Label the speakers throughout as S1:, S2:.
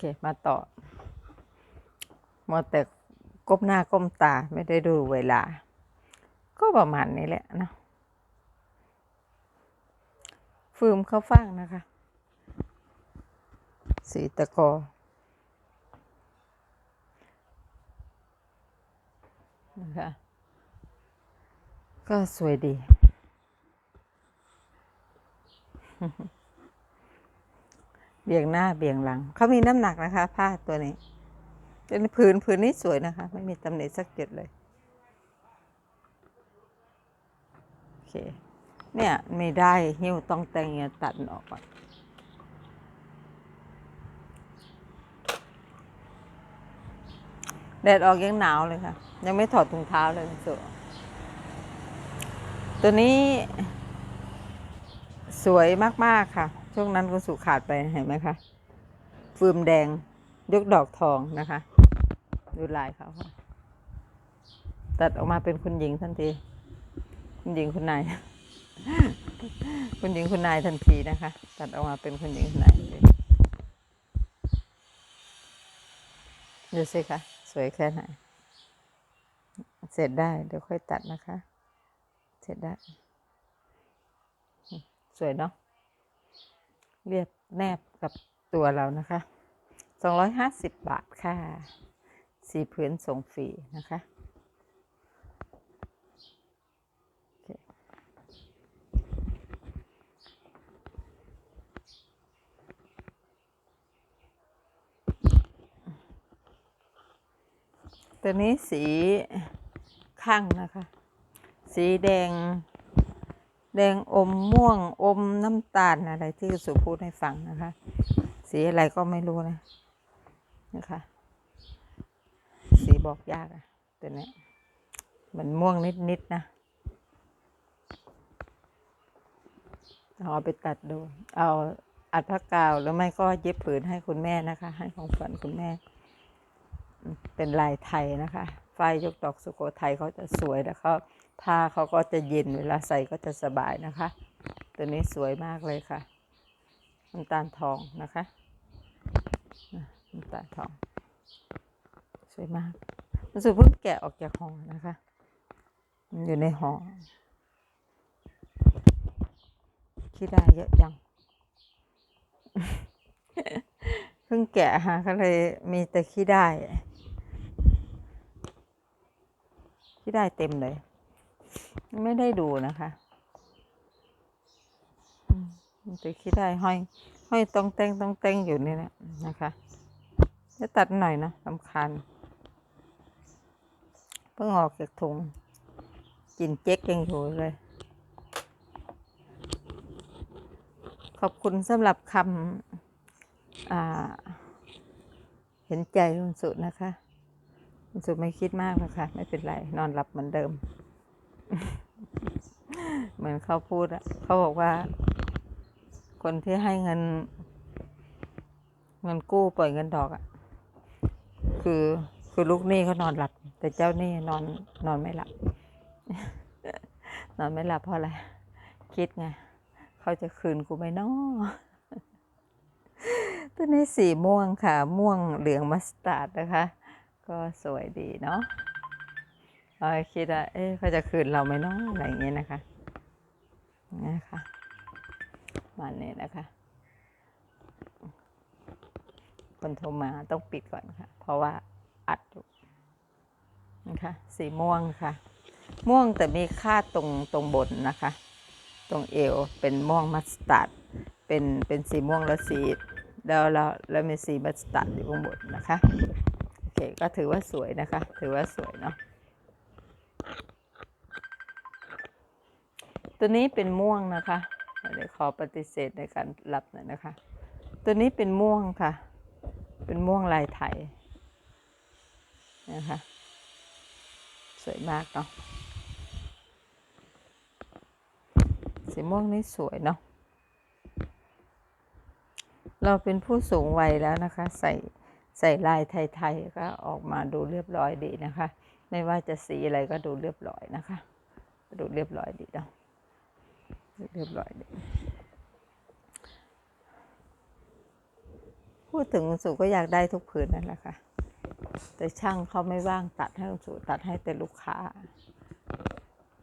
S1: เค มาต่อมัวแต่ก้มหน้าก้มตาไม่ได้ดูเวลา ก็ประมาณนี้แหละนะฟืมเข้าฟ่างนะคะ สีตะกอนะคะก็สวยดี เบี่ยงหน้าเบี่ยงหลัง เขามีน้ำหนักนะคะ ผ้าตัวนี้ เป็นผืนผืนนี้สวยนะคะ ไม่มีตำหนิสักจุดเลย โอเค เนี่ยไม่ได้หิ้วต้องแต่งเงี้ยตัดออกก่อนแดดออกยังหนาวเลยค่ะ ยังไม่ถอดถุงเท้าเลยสุตัวนี้สวยมาก ๆ ค่ะ ช่วงนั้นคุณสุขาดไปเห็นไหมคะฟืมแดงยกดอกทองนะคะ ดูลายเขาตัดออกมาเป็นคุณหญิงทันที คุณหญิงคุณนายคุณหญิงคุณนายทันทีนะคะ ตัดออกมาเป็นคุณหญิงคุณนายเลยดูสิคะสวยแค่ไหน เสร็จได้เดี๋ยวค่อยตัดนะคะ เสร็จได้ สวยเนาะ เรียบแนบกับตัวเรานะคะ 250 บาทค่ะสีพื้นส่งฟรีนะคะตัวนี้สีข้างนะคะ สีแดง แดงอมม่วงอมน้ำตาลอะไรที่สุพูดให้ฟังนะคะ สีอะไรก็ไม่รู้นะนะคะ สีบอกยากอะตัวนี้เหมือนม่วงนิดๆนะเอาไปตัดดู เอาอัดผ้ากาวหรือไม่ก็เย็บผืนให้คุณแม่นะคะ ให้ของขวัญคุณแม่ เป็นลายไทยนะคะฝ้ายยกดอกสุโขทัยเขาจะสวยแล้วเขา ผ้าเขาก็จะเย็นเวลาใส่ก็จะสบายนะคะ ตัวนี้สวยมากเลยค่ะน้ำตาลทองนะคะน้ำตาลทอง สวยมากมันสุเพิ่งแกะออกจากห่อนะคะมันอยู่ในห่อขี้ได้เยอะจังเพิ่งแกะฮะก็เลยมีแต่ขี้ได้ขี้ได้เต็มเลย ไม่ได้ดูนะคะอืมมีแต่ขี้ได้ห้อย ห้อยต้องแต่งต้องแต่งอยู่นี่แหละนะคะจะตัดหน่อยนะสำคัญเพิ่งออกจากถุงกินเจ๊กยังอยู่เลย ขอบคุณสำหรับคำเห็นใจคุณสุนะคะคุณสุไม่คิดมากนะคะ ไม่เป็นไร นอนหลับเหมือนเดิม เหมือนเขาพูดอะเขาบอกว่า คนที่ให้เงิน เงินกู้ปล่อยเงินดอกอะคือคือลูกหนี้เขานอนหลับ แต่เจ้าหนี้นอนนอนไม่หลับ นอนไม่หลับเพราะอะไร คิดไงเขาจะคืนกูไหมนอตัวนี้สีม่วงค่ะ ม่วงเหลืองมัสตาร์ดนะคะ ก็สวยดีเนาะ เออคิดว่าเอ๊ะเขาจะคืนเราไหมเนาะอะไรอย่างเงี้ยนะคะนะคะมันนี้นะคะ คนโทรมาต้องปิดก่อนค่ะ เพราะว่าอัดอยู่นะคะสีม่วงค่ะ ม่วงแต่มีค่าตรงตรงบนนะคะ ตรงเอวเป็นม่วงมัสตาร์ดเป็นเป็นสีม่วงแล้วสีแล้วแล้วแล้วมีสีมัสตาร์ดอยู่ข้างบนนะคะโอเคก็ถือว่าสวยนะคะ ถือว่าสวยเนาะ ตัวนี้เป็นม่วงนะคะเดี๋ยวขอปฏิเสธในการรับหน่อยนะคะ ตัวนี้เป็นม่วงค่ะ เป็นม่วงลายไทยนะคะ สวยมากเนาะ สีม่วงนี่สวยเนาะ เราเป็นผู้สูงวัยแล้วนะคะ ใส่ใส่ลายไทยๆก็ออกมาดูเรียบร้อยดีนะคะ ไม่ว่าจะสีอะไรก็ดูเรียบร้อยนะคะ ดูเรียบร้อยดีเนาะ เรียบร้อยพูดถึงสุก็อยากได้ทุกผืนนั่นแหละค่ะ แต่ช่างเขาไม่ว่างตัดให้คุณสุตัดให้แต่ลูกค้า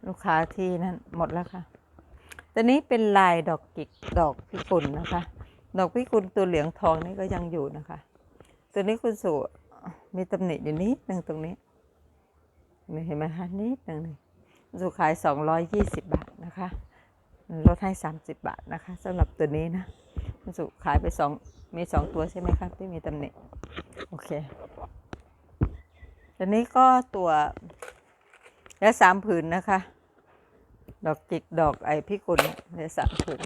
S1: ลูกค้าที่นั่นหมดแล้วค่ะตัวนี้เป็นลายดอกกิกดอกพิกุลนะคะ ดอกพิกุลตัวเหลืองทองนี่ก็ยังอยู่นะคะ ตัวนี้คุณสุมีตำหนิอยู่นิดหนึ่งตรงนี้เห็นไหมคะนิดหนึ่งนี่คุณสุขาย 220 บาทนะคะ ลดให้ 30 บาทนะคะสำหรับตัวนี้นะคุณสุขายไปสองมีสองตัวใช่ไหมครับที่มีตำหนิโอเคตัวนี้ก็ตัวและสามผืนนะคะ ดอกจิกดอกไอพิกุลเหลือสามผืน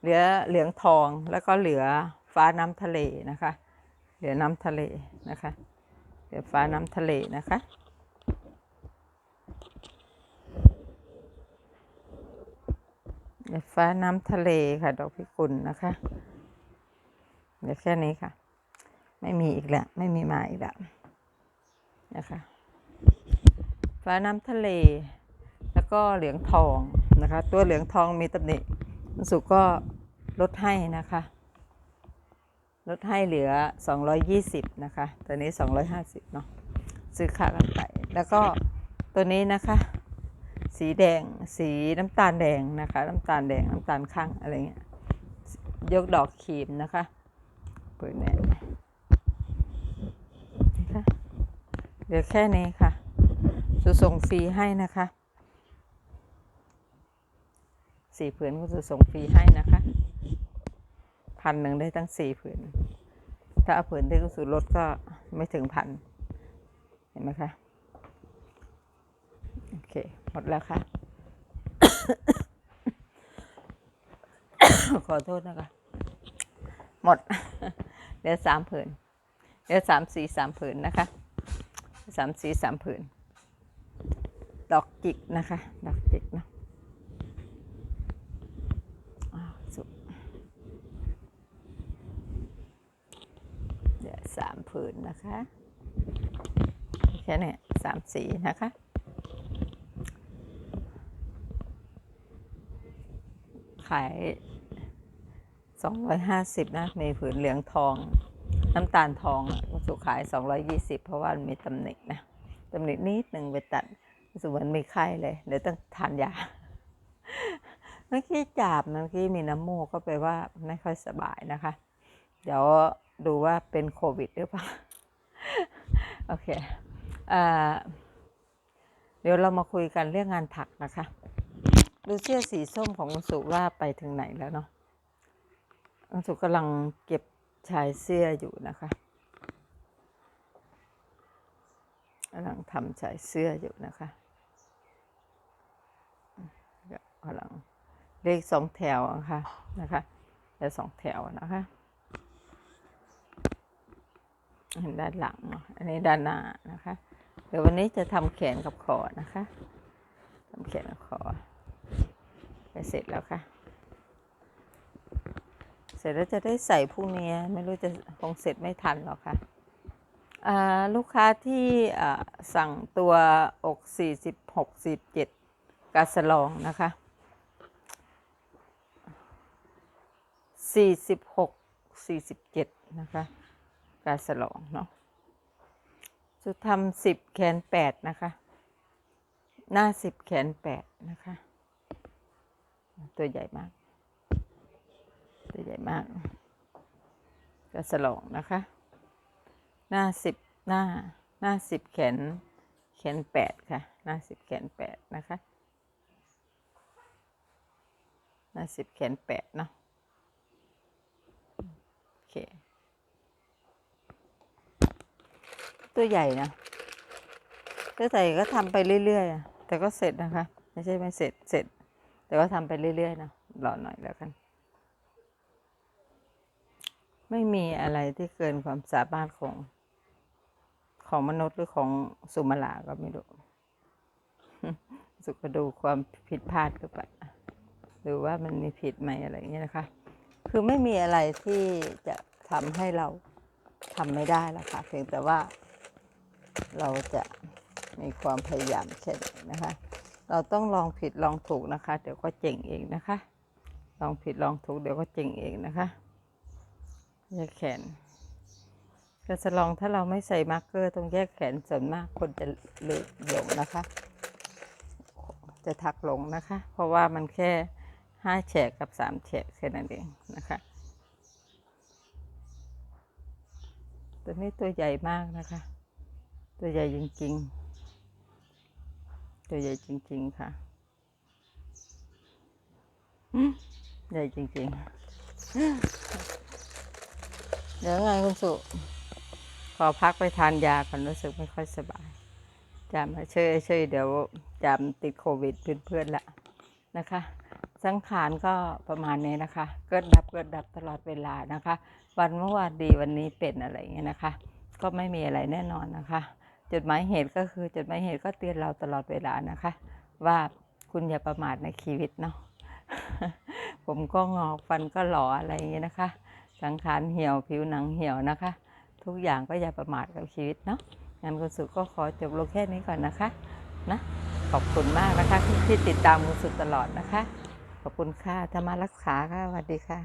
S1: เหลือเหลืองทองแล้วก็เหลือฟ้าน้ำทะเลนะคะ เหลือน้ำทะเลนะคะ เหลือฟ้าน้ำทะเลนะคะ เหลือฟ้าน้ำทะเลค่ะ ดอกพิกุลนะคะเหลือแค่นี้ค่ะ ไม่มีอีกแล้วไม่มีมาอีกแล้วนะคะ ฟ้าน้ำทะเล แล้วก็เหลืองทองนะคะ ตัวเหลืองทองมีตำหนิสุก็ลดให้นะคะลดให้เหลือ 220 นะคะ ตัวนี้ 250 เนาะซื้อขากันไป แล้วก็ตัวนี้นะคะ สีแดง สีน้ำตาลแดงนะคะ น้ำตาลแดงน้ำตาลข้างอะไรเงี้ยยกดอกขีมนะคะเปิดแน่นะคะเหลือแค่นี้ค่ะจะส่งฟรีให้นะคะสี่ผืนก็จะส่งฟรีให้นะคะพันหนึ่งได้ตั้งสี่ผืนถ้าเอาผืนที่กุศลลดก็ไม่ถึงพันเห็นไหมคะโอเค หมดแล้วค่ะ ขอโทษนะคะ หมด เหลือสามผืนเหลือสามสีสามผืนนะคะสามสีสามผืน ดอกจิกนะคะ ดอกจิกเนอะอ้าวสุดเดี๋ยวสามผืนนะคะแค่นี้สามสีนะคะ ขายสองร้อยห้าสิบนะ มีผืนเหลืองทอง น้ำตาลทองอะก็สุขายสองร้อยยี่สิบเพราะว่ามันมีตำหนินะตำหนินิดหนึ่งไปตัดสึกเหมือนมีไข้เลย เดี๋ยวต้องทานยา เมื่อกี้จับเมื่อกี้มีน้ำมูกก็แปว่าไม่ค่อยสบายนะคะ เดี๋ยวดูว่าเป็นโควิดหรือเปล่า โอเคอ่าเดี๋ยวเรามาคุยกันเรื่องงานถักนะคะ ดูเสื้อสีส้มของคุณสุว่าไปถึงไหนแล้วเนาะคุณสุกำลังเก็บชายเสื้ออยู่นะคะกำลังทำชายเสื้ออยู่นะคะกำลังเลขสองแถวนะคะนะคะแต่สองแถวนะคะเห็นด้านหลังเนอะอันนี้ด้านหน้านะคะ เดี๋ยววันนี้จะทำแขนกับคอนะคะทำแขนกับคอ ไปเสร็จแล้วค่ะ เสร็จแล้วจะได้ใส่พรุ่งนี้ไม่รู้จะคงเสร็จไม่ทันหรอกค่ะลูกค้าที่สั่งตัวอก46 47กาสลองนะคะ 46 47 นะคะกาสลองเนาะจะทำสิบแขนแปดนะคะ หน้าสิบแขนแปดนะคะ ตัวใหญ่มาก ตัวใหญ่มากกาสลองนะคะ หน้าสิบหน้าหน้าสิบแขนแขนแปดค่ะ หน้าสิบแขนแปดนะคะ หน้าสิบแขนแปดเนาะโอเค ตัวใหญ่นะตัวใหญ่ก็ทำไปเรื่อยๆแต่ก็เสร็จนะคะ ไม่ใช่ไม่เสร็จเสร็จ แต่ว่าทำไปเรื่อยๆนะรอหน่อยแล้วกัน ไม่มีอะไรที่เกินความสามารถของของมนุษย์หรือของสุมาลาก็ไม่รู้สุกดูความผิดพลาดก็ไปหรือว่ามันมีผิดไหมอะไรอย่างเงี้ยนะคะ คือไม่มีอะไรที่จะทำให้เราทำไม่ได้หรอกค่ะ เพียงแต่ว่าเราจะมีความพยายามแค่ไหนนะคะ เราต้องลองผิดลองถูกนะคะ เดี๋ยวก็เจ๋งเองนะคะ ลองผิดลองถูกเดี๋ยวก็เจ๋งเองนะคะแยาแขนกระลองถ้าเราไม่ใส่มาร์กเกอร์ตรงแยกแขนส่วนมากคนจะเลืหลงนะคะ จะถักหลงนะคะ เพราะว่ามันแค่ห้าแฉกกับสามแฉกแค่นั้นเองนะคะตัวนี้ตัวใหญ่มากนะคะ ตัวใหญ่จริงๆ ตัวใหญ่จริง ๆ ค่ะอใหญ่จริง ๆ เดี๋ยวไงคุณสุ ขอพักไปทานยาก่อนรู้สึกไม่ค่อยสบายจำมาช่วยช่วยเดี๋ยวจำติดโควิดเพื่อนๆละนะคะ สังขารก็ประมาณนี้นะคะ เกิดดับเกิดดับตลอดเวลานะคะ วันเมื่อวานดีวันนี้เป็นอะไรอย่างเงี้ยนะคะ ก็ไม่มีอะไรแน่นอนนะคะ จดหมายเหตุก็คือจดหมายเหตุก็เตือนเราตลอดเวลานะคะ ว่าคุณอย่าประมาทในชีวิตเนาะผมก็งอกฟันก็หล่ออะไรอย่างเงี้ยนะคะ สังขารเหี่ยวผิวหนังเหี่ยวนะคะ ทุกอย่างก็อย่าประมาทกับชีวิตเนาะงั้นคุณสุก็ขอจบลงแค่นี้ก่อนนะคะนะขอบคุณมากนะคะที่ที่ติดตามคุณสุตลอดนะคะ ขอบคุณค่ะธรรมารักษาค่ะสวัสดีค่ะ